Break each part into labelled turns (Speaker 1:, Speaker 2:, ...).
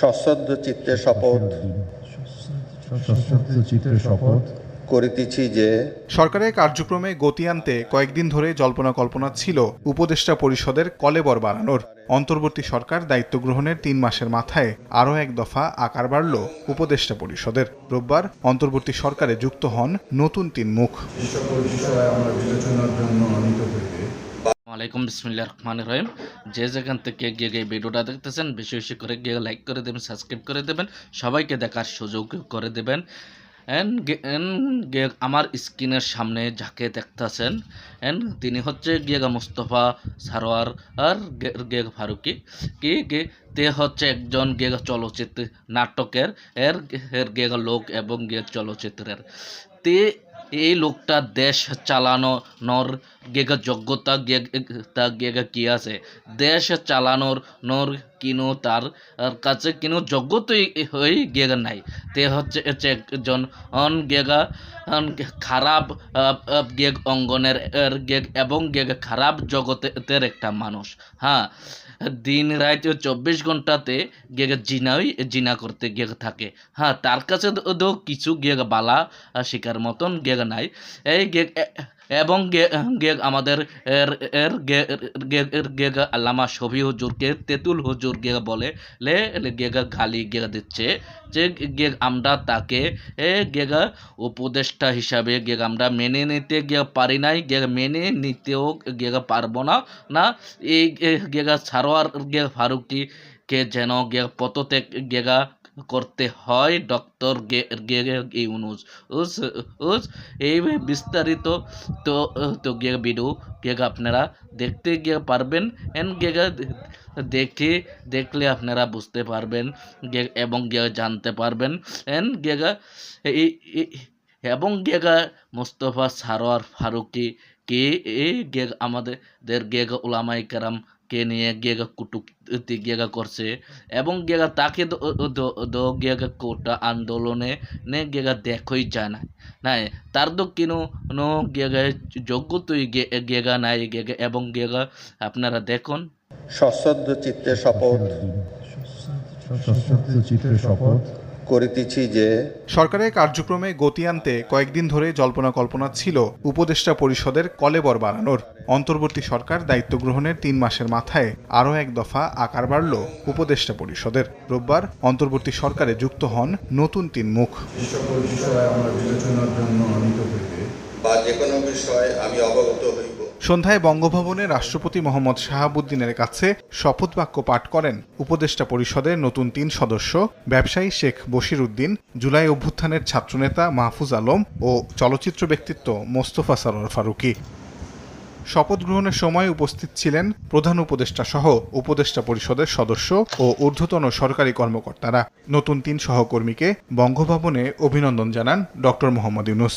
Speaker 1: সশ্রদ্ধ চিত্তে শপথ
Speaker 2: চিত্রে শপথ
Speaker 1: করিতেছি যে
Speaker 3: সরকারের কার্যক্রমে গতি আনতে কয়েকদিন ধরে জল্পনা কল্পনা ছিল উপদেষ্টা পরিষদের কলেবর বাড়ানোর। অন্তর্বর্তী সরকার দায়িত্ব গ্রহণের তিন মাসের মাথায় আরও এক দফা আকার বাড়ল উপদেষ্টা পরিষদের। রোববার অন্তর্বর্তী সরকারে যুক্ত হন নতুন তিন মুখ।
Speaker 2: এই সকল বিষয়ে আমরা বিবেচনার জন্য
Speaker 4: ওয়ালাইকুম বিসমিল্লাহ রহমান রহিম। যে যেখান থেকে গিয়ে গিয়ে ভিডিওটা দেখতেছেন, বেশি বেশি করে গিয়ে লাইক করে দেবেন সাবস্ক্রাইব করে দেবেন, সবাইকে দেখার সুযোগ করে দেবেন। গে- গে- আমার স্ক্রিনের সামনে যাকে দেখতেছেন এন তিনি হচ্ছে গিয়েগা মুস্তফা সারোয়ার আর গে- ফারুকি। কি, গে, তে হচ্ছে একজন গেগা চলচ্চিত্র নাটকের, এর এর লোক এবং গে চলচ্চিত্রের। তে এই লোকটা দেশ চালানো নর গেগা যোগ্যতা তা গেগা কি আছে? দেশ চালানোর নর কিনো তার কাছে কিনো যোগ্যতই হয়ে গেগা নাই। তে হচ্ছে একজন অন গেগা খারাপ গেগ অঙ্গনের গেগ এবং গেগ খারাপ জগতের একটা মানুষ। হ্যাঁ দিন রাত চব্বিশ ঘন্টাতে গেগ জিনাই, জিনা করতে গেগ থাকে। হ্যাঁ তার কাছে কিছু গেগ বালা শিকার মতন গেগ নাই। এই গেগ এবং গে- আমাদের এর এর গে- গে- আল্লামা শফি হুজুরকে তেতুল হুজুর গেগ বলে লে গেগ গালি গেগ দিচ্ছে যে গেগ আমরা তাকে এ গেগা উপদেষ্টা হিসাবে গেগ আমরা মেনে নিতে গিয়ে পারি নাই গেগ মেনে নিতেও গেগা পারব না না এই গেগা সারোয়ার গে ফারুকি কে যেন গে পদত্যাগ গেগা করতে হয় ডক্টর ইউনুস। উস উস, এই বিস্তারিত তো তো গে ভিডিও গেগা আপনারা দেখতে গিয়ে পারবেন। এন গেগা দেখে, দেখলে আপনারা বুঝতে পারবেন এবং গে, জানতে পারবেন। এন গেগা এই- এবং গেগা মুস্তফা সারোয়ার ফারুকি কে এই গেগ আমাদের গেগা ওলামাই কারাম কে নিয়ে গেগা কুটুক্তি গেগা করছে এবং গেগা তাকে গেগা কোটা আন্দোলনে নে গেগা দেখই যায় না নাই। তার তো কিনো নো গেগা যোগ্যতই গে- গেগা নাই গেগা এবং গেগা আপনারা দেখুন।
Speaker 1: সশ্রদ্ধ চিত্তে শপথ।
Speaker 2: সশ্রদ্ধ চিত্রে শপথ।
Speaker 1: করিতেছি যে
Speaker 3: সরকারের কার্যক্রমে গতি আনতে কয়েকদিন ধরে জল্পনা কল্পনা ছিল উপদেষ্টা পরিষদের কলেবর বাড়ানোর। অন্তর্বর্তী সরকার দায়িত্ব গ্রহণের তিন মাসের মাথায় আরও এক দফা আকার বাড়ল উপদেষ্টা পরিষদের। রোববার অন্তর্বর্তী সরকারে যুক্ত হন নতুন তিন মুখ।
Speaker 1: বা যে কোনো বিষয়ে আমি অবগত হইব
Speaker 3: সন্ধ্যায় বঙ্গভবনে রাষ্ট্রপতি মোহাম্মদ শাহাবুদ্দিনের কাছে শপথ বাক্য পাঠ করেন উপদেষ্টা পরিষদের নতুন তিন সদস্য, ব্যবসায়ী শেখ বশির উদ্দিন জুলাই অভ্যুত্থানের ছাত্রনেতা মাহফুজ আলম ও চলচ্চিত্র ব্যক্তিত্ব মোস্তফা সরোয়ার ফারুকি। শপথ গ্রহণের সময় উপস্থিত ছিলেন প্রধান উপদেষ্টা সহ উপদেষ্টা পরিষদের সদস্য ও ঊর্ধ্বতন সরকারি কর্মকর্তারা। নতুন তিন সহকর্মীকে বঙ্গভবনে অভিনন্দন জানান ডক্টর মোহাম্মদ ইউনুস।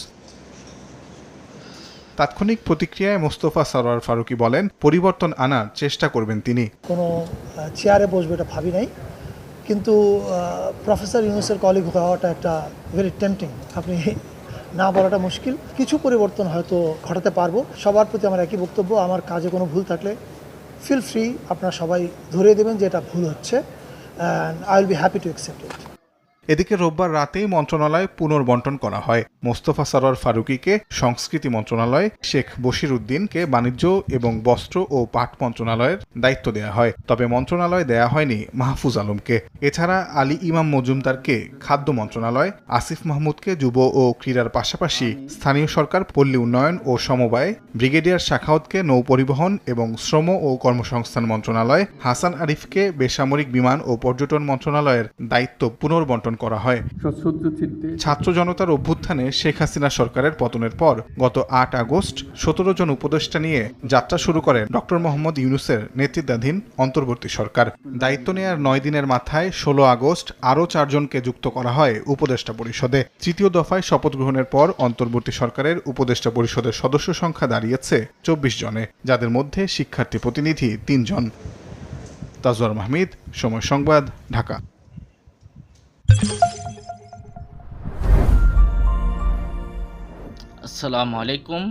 Speaker 3: তাৎক্ষণিক প্রতিক্রিয়ায় মোস্তফা সরোয়ার ফারুকি বলেন, পরিবর্তন আনার চেষ্টা করবেন তিনি।
Speaker 5: কোনো চেয়ারে বসবে এটা ভাবি নাই। কিন্তু প্রফেসর ইউনুসের কলিগ হওয়াটা একটা ভেরি টেম্পটিং আপনি না বলাটা মুশকিল। কিছু পরিবর্তন হয়তো ঘটাতে পারব। সবার প্রতি আমার একই বক্তব্য, আমার কাজে কোনো ভুল থাকলে ফিল ফ্রি আপনারা সবাই ধরিয়ে দেবেন যে এটা ভুল হচ্ছে and I will be happy to accept it
Speaker 3: এদিকে রোববার রাতেই মন্ত্রণালয় পুনর্বন্টন করা হয়। মোস্তফা সরোয়ার ফারুকিকে সংস্কৃতি মন্ত্রণালয় শেখ বশির উদ্দিনকে বাণিজ্য এবং বস্ত্র ও পাট মন্ত্রণালয়ের দায়িত্ব দেওয়া হয়। তবে মন্ত্রণালয় দেয়া হয়নি মাহফুজ আলমকে। এছাড়া আলী ইমাম মজুমদারকে খাদ্য মন্ত্রণালয়, আসিফ মাহমুদকে যুব ও ক্রীড়ার পাশাপাশি স্থানীয় সরকার, পল্লী উন্নয়ন ও সমবায়, ব্রিগেডিয়ার শাখাওয়াতকে নৌ পরিবহন এবং শ্রম ও কর্মসংস্থান মন্ত্রণালয়, হাসান আরিফকে বেসামরিক বিমান ও পর্যটন মন্ত্রণালয়ের দায়িত্ব পুনর্বন্টন করা হয়। ছাত্র জনতার অভ্যুত্থানে শেখ হাসিনা সরকারের পতনের পর গত আট আগস্ট সতেরো জন উপদেষ্টা নিয়ে যাত্রা শুরু করেন ডক্টর মোহাম্মদ ইউনুসের নেতৃত্বাধীন অন্তর্বর্তী সরকার। দায়িত্ব নেয়ার নয় দিনের মাথায় ষোলো আগস্ট আরও চারজনকে যুক্ত করা হয় উপদেষ্টা পরিষদে। তৃতীয় দফায় শপথ গ্রহণের পর অন্তর্বর্তী সরকারের উপদেষ্টা পরিষদের সদস্য সংখ্যা দাঁড়িয়েছে চব্বিশ জনে যাদের মধ্যে শিক্ষার্থী প্রতিনিধি তিনজন। তাজওয়ার মাহমিদ সময় সংবাদ ঢাকা।
Speaker 4: আসসালামু আলাইকুম।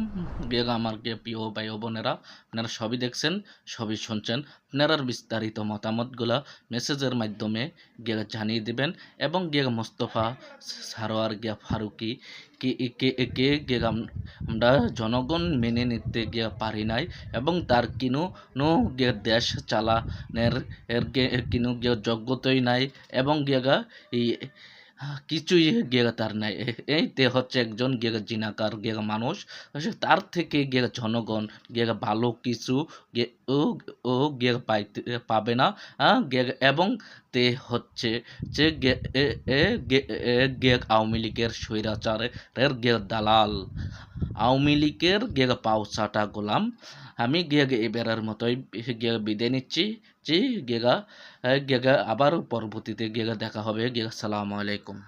Speaker 4: গেগ আমার গে প্রিয় ভাই ও বোনেরা, আপনারা সবই দেখছেন, সবই শুনছেন, আপনারা বিস্তারিত মতামতগুলো মেসেজের মাধ্যমে গে জানিয়ে দিবেন এবং গে মোস্তফা সারোয়ার গে ফারুকি কে গে আমরা জনগণ মেনে নিতে গিয়ে পারি নাই এবং তার কিনু নো গে দেশ চালানের এর কিনু গে যোগ্যতাই নাই এবং গেগা এই কিছুই গেলে তার নাই। এই তে হচ্ছে একজন গেলে জিনাকার গেলে মানুষ তার থেকে গেলে জনগণ গেলে ভালো কিছু ও ও গেলে পাইতে পাবে না। এবং তে হচ্ছে যে গেগ আওয়ামী লীগের স্বৈরাচারের গে দালাল। আওয়ামী লীগের গেগ পাউসাটা গোলাম। আমি গেগ এবারের মতোই গেগ বিদায় নিচ্ছি। যে গেগা গেগা আবারও পরবর্তীতে গেগা দেখা হবে। গেগা সালাম আলাইকুম।